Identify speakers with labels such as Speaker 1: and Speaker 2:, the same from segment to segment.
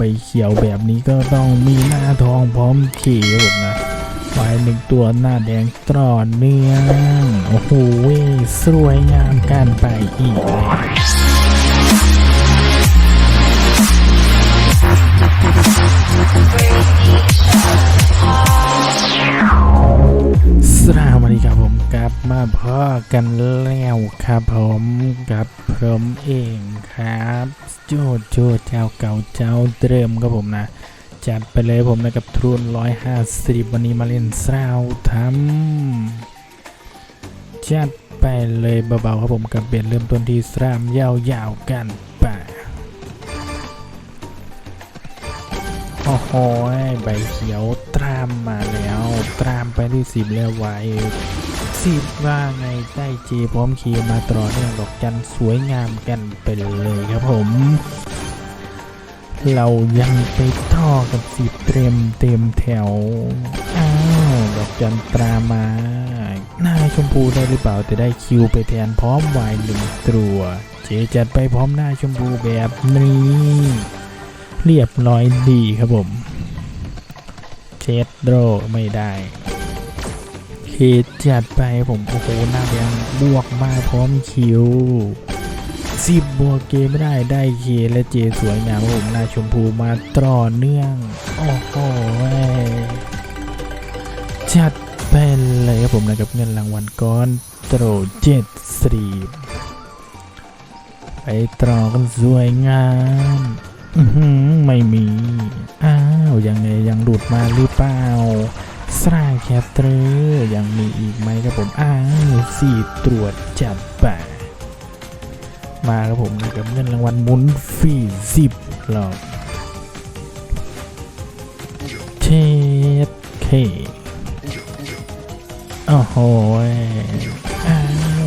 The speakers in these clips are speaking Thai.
Speaker 1: ใบเขียวแบบนี้ก็ต้องมีหน้าทองพร้อมเขียวนะควายหนึ่งตัวหน้าแดงตรอเนื่องโอ้โหสวยงามการไปอีกแล้ว พ่อกันแล้วครับผมกับผมเองครับโจโจเจ้าเก่าเจ้าเดิมครับผมนะ จัดไปเลยผมนะกับทุนร้อยห้าสิบวันนี้มาเล่นสาวทำจัดไปเลยเบาๆครับผมกับเบ็ดเริ่มต้นที่สามยาวๆกันไปโอ้โหใบเขียวตรามมาแล้ว ตรามไปที่สิบแล้วไว้ สิบว่าไงได้เจพร้อมขี่มาตลอดเนื่องดอกจันสวยงามกันไปเลยครับผม เรายังไปต่อกับสิบเต็มเต็มแถว อ้าวดอกจันตรามาหน้าชมพูได้หรือเปล่าแต่ได้คิวไปแทนพร้อมวายหนึ่งตัวเจจัดไปพร้อมหน้าชมพูแบบนี้ เรียบร้อยดีครับผม เชดโดไม่ได้ เคจัดไปผมโอ้โหหน้าแดงบวกมาพร้อมคิวสิบบวกเกมไม่ได้ได้เคและเจสวยงามผมหน้าชมพูมาต่อเนื่อง โอ้โหจัดเป็นเลยครับผมนะครับเงินรางวัลก้อนโตรเจ็ดสีไปต่อกันสวยงามอื้อหือไม่มี อ้าว ยังไงยังหลุดมาหรือเปล่า สร้างแคปเตอร์ยังมีอีกไหมครับผมอ้าวสี่ตรวจจัดไปมาครับผมกับเงินรางวัลหมุนฟรีสิบรอบเทสเคโอ้โหอ้า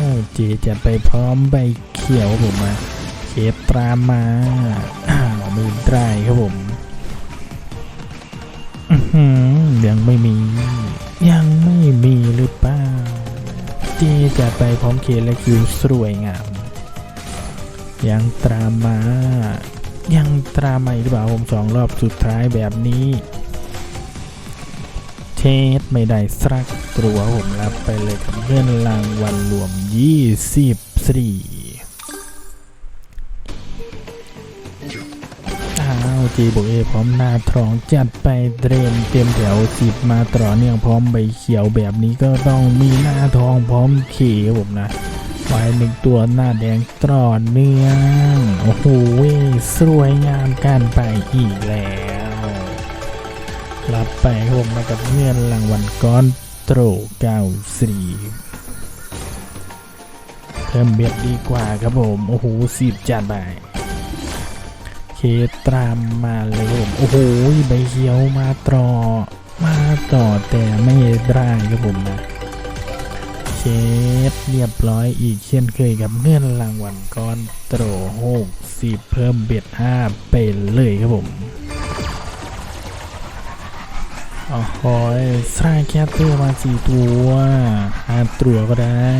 Speaker 1: วเจจะไปพร้อมใบเขียวผมมาเคตรามาอ้าวมือไตรครับผม ยังไม่มี ยังไม่มีหรือเปล่าเจจะไปพร้อมเคและคิวสวยงาม ยังตามมา ยังตามมาอีกหรือเปล่าผมสองรอบสุดท้ายแบบนี้ เทสไม่ได้สักตัวผมรับไปเลยกับเงินรางวัลรวม 24 จีบวกเอพร้อมหน้าทองจัดไปเตรียมเต็มแถวสิบมาต่อเนื่องพร้อมใบเขียวแบบนี้ก็ต้องมีหน้าทองพร้อมขี่ครับผมนะควายหนึ่งตัวหน้าแดงตรอเนื่องโอ้โหสวยงามการไปอีกแล้ว รับไปผมมากับเงินรางวัลก้อนโตรเก้าสี่เพิ่มเบ็ดดีกว่าครับผม โอ้โหสิบจัดไป เคตรามมาเลยครับผมโอ้โหใบเขียวมาต่อมาต่อแต่ไม่ได้ครับผมนะเชฟเรียบร้อยอีกเช่นเคยกับเงินรางวัลก้อนโตรหกสิบเพิ่มเบ็ดห้าเป็นเลยครับผมโอ้โหสร้างแคปเตอร์มาสี่ตัวห้าตัวก็ได้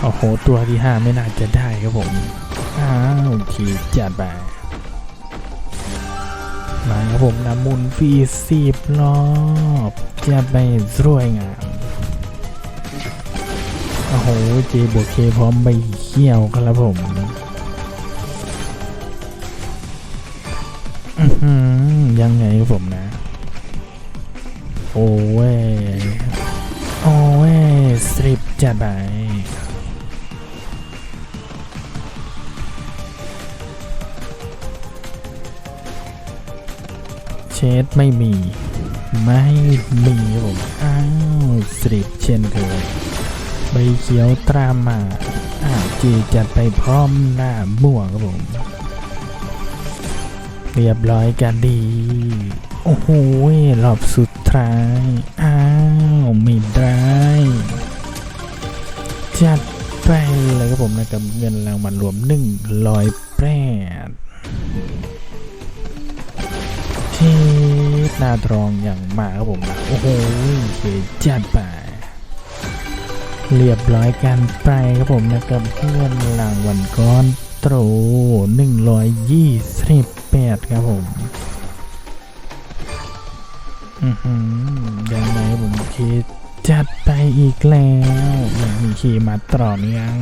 Speaker 1: โอ้โห ตัวที่ห้าไม่น่าจะได้ครับผมอ้าวโอเจัดไปมาครับผมนำมุนฟรีสิบรอบจะไปสวยงามโอ้โหเจบวกเคพร้อมใบเขี้ยวครับผมอื้อหือยังไงครับผมนะ โอ้ยโอ้ยสตริปจัดไป เชดไม่มี ไม่มีผมอ้าวสตริปเช่นเคยใบเขียวตรามมาอ้าวจีจัดไปพร้อมหน้าม่วงครับผม เรียบร้อยกันดี โอ้โหรอบสุดท้ายอ้าวไม่ได้จัดไปเลยครับผมนะกับเงินรางวัลรวม100แปด หน้าทองอย่างมาครับผมนะโอ้โหเคจัดไปเรียบร้อยกันไปครับผมนะครับเงินรางวัลก้อนโตร128ครับผมอือหือยังไงผมเคจัดไปอีกแล้วยังมีขี่มาต่อเนื่อง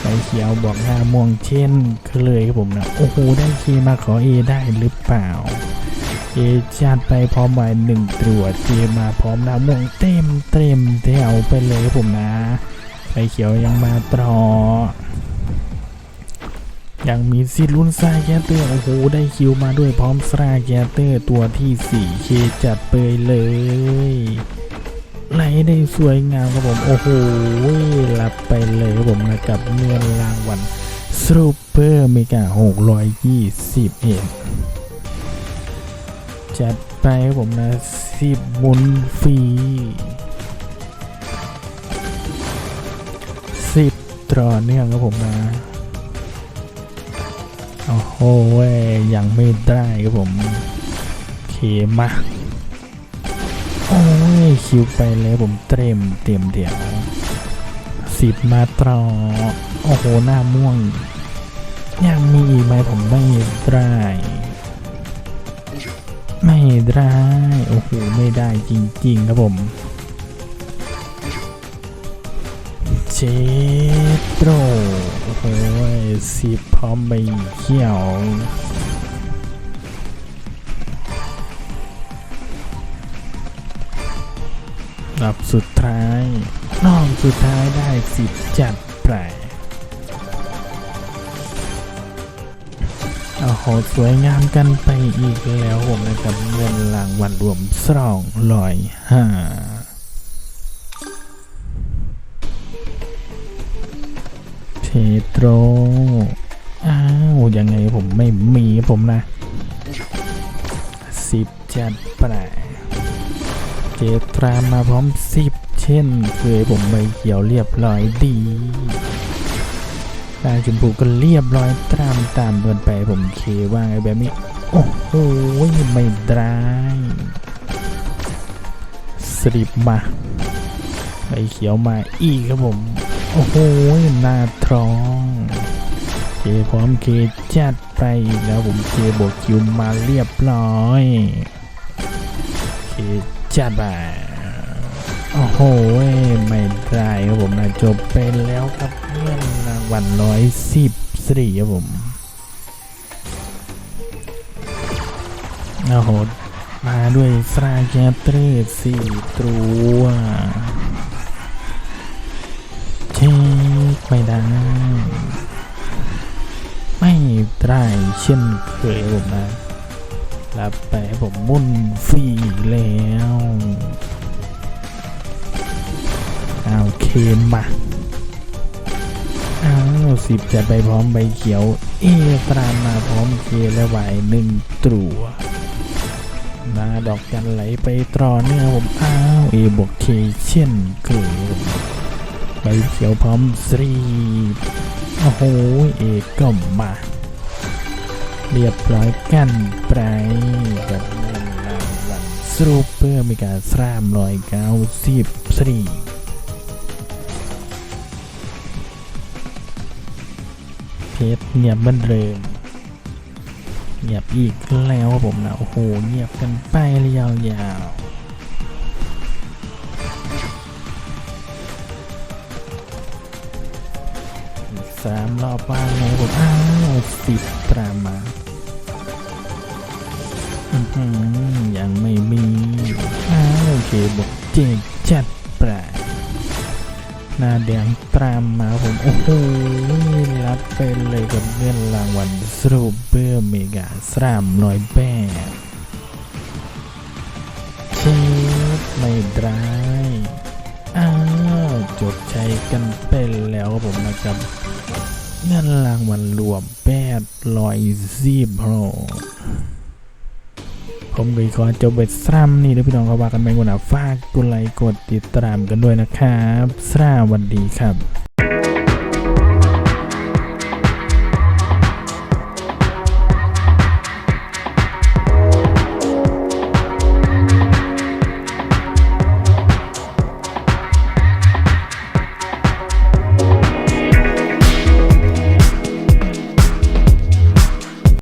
Speaker 1: ไปเขียวบอกหน้าม่วงเช่นเคยครับผมนะโอ้โหได้ขี่มาขอเอได้หรือเปล่า เอจัดไปพร้อมไว้หนึ่งตัวเจมาพร้อมน้าม่วงเต็มเต็มแถวไปเลยผมนะไปเขียวยังมาต่อยังมีซิดลุ้นซาแกเตอร์โอ้โหได้คิวมาด้วยพร้อมซาแกเตอร์ตัวที่4เคจัดไปเลยไหลได้สวยงามครับผมโอ้โหรับไปเลยครับผมนะกับเงินรางวัลซูเปอร์เมกา620เอง จัดไปครับผมนะสิบหมุนฟรีสิบตรอเนื่องครับผมนะโอ้โหเว้ยยังไม่ได้ครับผมเคมาโอ้ยคิวไปเลยผมเตรียมเตรียมเดี๋ยวสิบมาตรอโอ้โหหน้าม่วง ยังมีอีกไหมผมไม่ได้ ไม่ได้ โอ้โห ไม่ได้จริงๆครับผม เจโตรโอ้โหสิบพร้อมใบเขียวรอบสุดท้ายรอบสุดท้ายได้สิบจัดแปล โอ้โหสวยงามกันไปอีกแล้วผมนะครับเงินรางวัลรวมสองร้อยห้าเทโตรอ้าวยังไงผมไม่มีผมนะสิบจัดแปลเจตรามาพร้อมสิบเช่นเคยผมใบเขียวเรียบร้อยดี ลายชมพูก็เรียบร้อยตามตามเดินไปผมเคว่าไงแบบนี้ โอ้โหไม่ได้สลิปมาใบเขียวมาอีกครับผม โอ้โหหน้าท้องเคพร้อมเคจัดไปแล้วผมเคบวกคิวมาเรียบร้อยเคจัดไปโอ้โหไม่ได้ครับผมนะจบไปแล้วครับเงินราง วัลร้อยสิบสี่ครับผมโอ้โหมาด้วยสราแกเตอร์สี่ตัวเช็คไม่ได้ ไม่ได้เช่นเคยผมนะ รับไปผมมุ่นฟรีแล้ว เอาเคมา อ้าวสิบจะไปพร้อมใบเขียว เอตรามมาพร้อมเคและวายหนึ่งตัวมาดอกกันไหลไปตรอเนื้อผมอ้าวเอบวกเคเช่นเคยผมใบเขียวพร้อมสรีโอ้โหเอก็มา เรียบร้อยกันไปกับเงินรางวัลซูเปอร์เมการสามร้อยเก้าสิบสรี เพชรเงียบเหมือนเดิมเงียบอีกแล้วครับผมนะ โอ้โห เงียบกันไปเลยยาวๆอีกสามรอบว่างไงผมอ้าวสิบตรามาอื้อยังไม่มีอ้าวโอเคบอกเจกจัด หน้าแดงตามมาผมโอ้โหรับไปเลยกับเงินรางวัลสรูเบอร์เมกาสามร้อยแปดเช็ดไม่ได้อ้าวจดใช้กันเป็นแล้วครับผมนะครับเงินรางวัลรวมแปดร้อยสิบโผมเลยขอจบไปซ้ำนี่นะพี่น้องเขาว่ากันไปก่อนนะฝากกดไลค์กดติดตามกันด้วยนะครับสวัสดีครับ